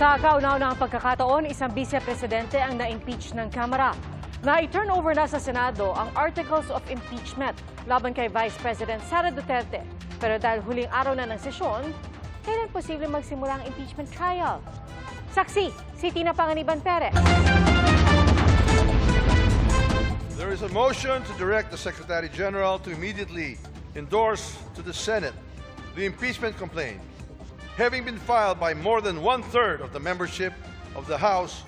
Sa kauna-unahang pagkakataon, isang vice-presidente ang na-impeach ng Kamara. Na-turnover na sa Senado ang Articles of Impeachment laban kay Vice President Sara Duterte. Pero dahil huling araw na ng sesyon, kailan posible magsimula ang impeachment trial? Saksi, si Tina Panganiban Perez. There is a motion to direct the Secretary General to immediately endorse to the Senate the impeachment complaint, having been filed by more than one third of the membership of the House,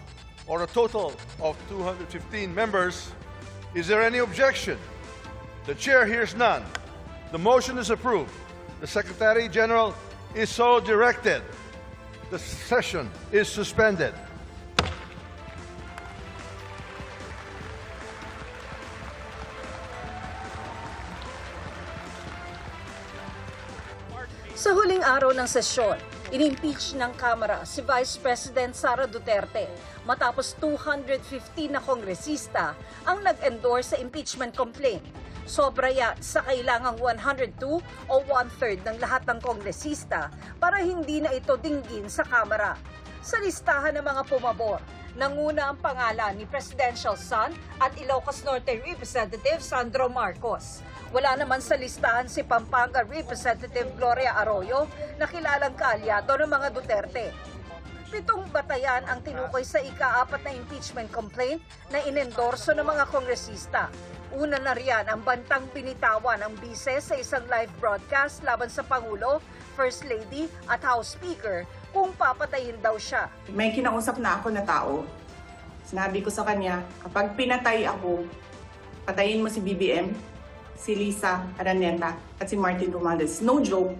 or a total of 215 members. Is there any objection? The chair hears none. The motion is approved. The Secretary General is so directed. The session is suspended. Huling araw ng sesyon, inimpeach ng Kamara si Vice President Sara Duterte matapos 215 na kongresista ang nag-endorse sa impeachment complaint. Sobra yan sa kailangang 102 o one-third ng lahat ng kongresista para hindi na ito dinggin sa Kamara. Sa listahan ng mga pumabor, nanguna ang pangalan ni Presidential Son at Ilocos Norte Representative Sandro Marcos. Wala naman sa listahan si Pampanga Representative Gloria Arroyo na kilalang kaalyado ng mga Duterte. Pitong batayan ang tinukoy sa ika-apat na impeachment complaint na inendorso ng mga kongresista. Una na riyan ang bantang binitawan ng bise sa isang live broadcast laban sa Pangulo, First Lady at House Speaker kung papatayin daw siya. May kinausap na ako na tao. Sinabi ko sa kanya, kapag pinatay ako, patayin mo si BBM, si Lisa Araneta, at si Martin Romualdez. No joke.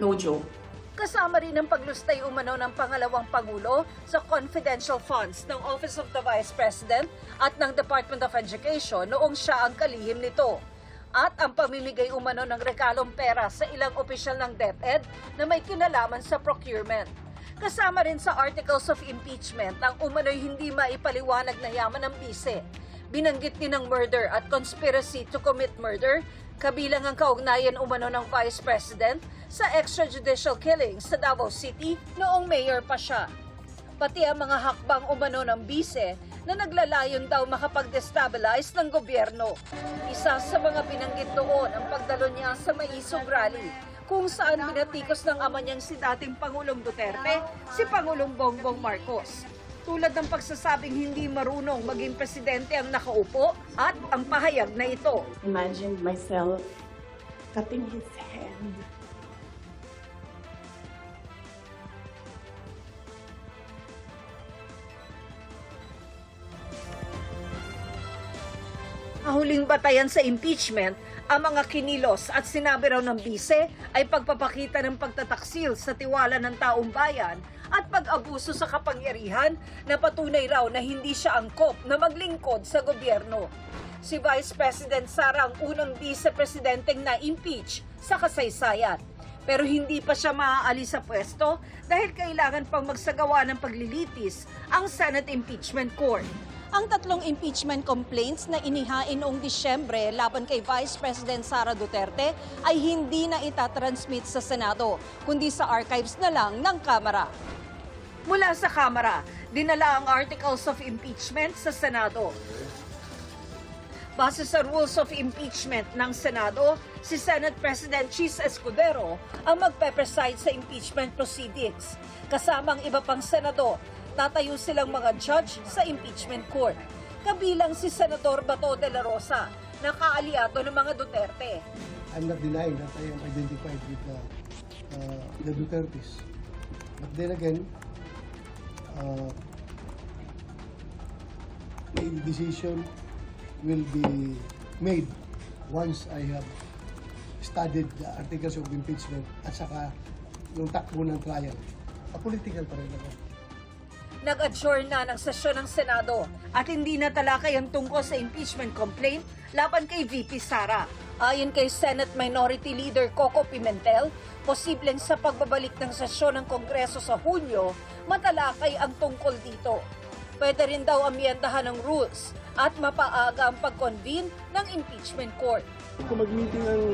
No joke. Kasama rin ang paglustay umano ng pangalawang Pangulo sa confidential funds ng Office of the Vice President at ng Department of Education noong siya ang kalihim nito. At ang pamimigay umano ng regalong pera sa ilang opisyal ng DepEd na may kinalaman sa procurement. Kasama rin sa Articles of Impeachment ang umano'y hindi maipaliwanag na yaman ng bise. Binanggit din ng murder at conspiracy to commit murder, kabilang ang kaugnayan umano ng Vice President sa extrajudicial killings sa Davao City noong mayor pa siya. Pati ang mga hakbang umano ng bise na naglalayon daw makapag-destabilize ng gobyerno. Isa sa mga binanggit doon ang pagdalo niya sa Maisog Rally kung saan binatikos ng ama niyang si dating Pangulong Duterte, si Pangulong Bongbong Marcos. Tulad ng pagsasabing hindi marunong maging presidente ang nakaupo at ang pahayag na ito. Imagine myself cutting his hand. Huling batayan sa impeachment, ang mga kinilos at sinabi raw ng bise ay pagpapakita ng pagtataksil sa tiwala ng taong bayan at pag-abuso sa kapangyarihan na patunay raw na hindi siya angkop na maglingkod sa gobyerno. Si Vice President Sara ang unang vice-presidenteng na-impeach sa kasaysayan. Pero hindi pa siya maaalis sa pwesto dahil kailangan pang magsagawa ng paglilitis ang Senate Impeachment Court. Ang tatlong impeachment complaints na inihain noong Disyembre laban kay Vice President Sara Duterte ay hindi na itatransmit sa Senado, kundi sa archives na lang ng Kamara. Mula sa Kamara, dinala ang Articles of Impeachment sa Senado. Base sa Rules of Impeachment ng Senado, si Senate President Chis Escudero ang magpe-preside sa impeachment proceedings. Kasama ang iba pang senador, tatayo silang mga judge sa impeachment court. Kabilang si Senador Bato de la Rosa, na kaaliado ng mga Duterte. I'm not denying that I am identified with the, uh, the Dutertes. But then again, uh, a decision will be made once I have studied the articles of impeachment at saka yung takbo ng trial. A-political pa rin ako. Nag-adjourn na ng sesyon ng Senado at hindi na talakay ang tungkol sa impeachment complaint laban kay VP Sara. Ayon kay Senate Minority Leader Coco Pimentel, posibleng sa pagbabalik ng sesyon ng Kongreso sa Hunyo, matalakay ang tungkol dito. Pwede rin daw amyendahan ng rules at mapaaga ang pag-convene ng impeachment court. Kung mag-meeting ang,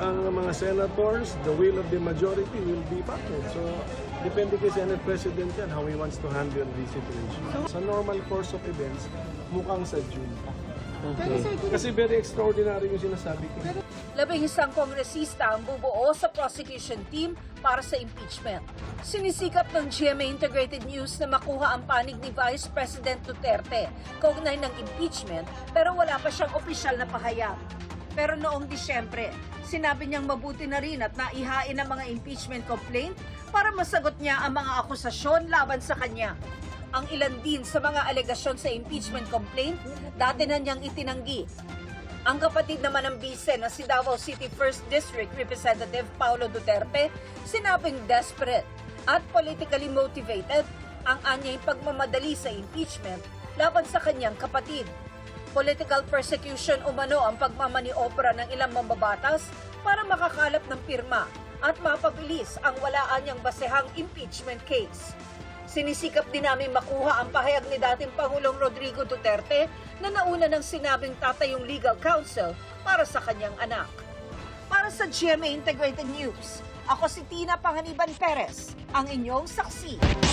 ang mga senators, the will of the majority will be followed. So, Depende kay Senate President yan, how he wants to handle the situation. Sa normal course of events, mukhang sa June. Kasi very extraordinary yung sinasabi ko. Labing isang kongresista ang bubuo sa prosecution team para sa impeachment. Sinisikap ng GMA Integrated News na makuha ang panig ni Vice President Duterte kaugnay ng impeachment pero wala pa siyang opisyal na pahayag. Pero noong Disyembre, sinabi niyang mabuti na rin at naihain ang mga impeachment complaint para masagot niya ang mga akusasyon laban sa kanya. Ang ilan din sa mga alegasyon sa impeachment complaint, dati na niyang itinanggi ang kapatid naman ng bise na si Davao City 1st District Representative Paulo Duterte, sinabing desperate at politically motivated ang anyay pagmamadali sa impeachment laban sa kanyang kapatid. Political persecution umano ang pagmamaniobra ng ilang mambabatas para makakalap ng pirma at mapabilis ang walaan niyang basehang impeachment case. Sinisikap din namin makuha ang pahayag ni dating Pangulong Rodrigo Duterte na nauna ng sinabing tatay yung legal counsel para sa kanyang anak. Para sa GMA Integrated News, ako si Tina Panganiban Perez, ang inyong saksi.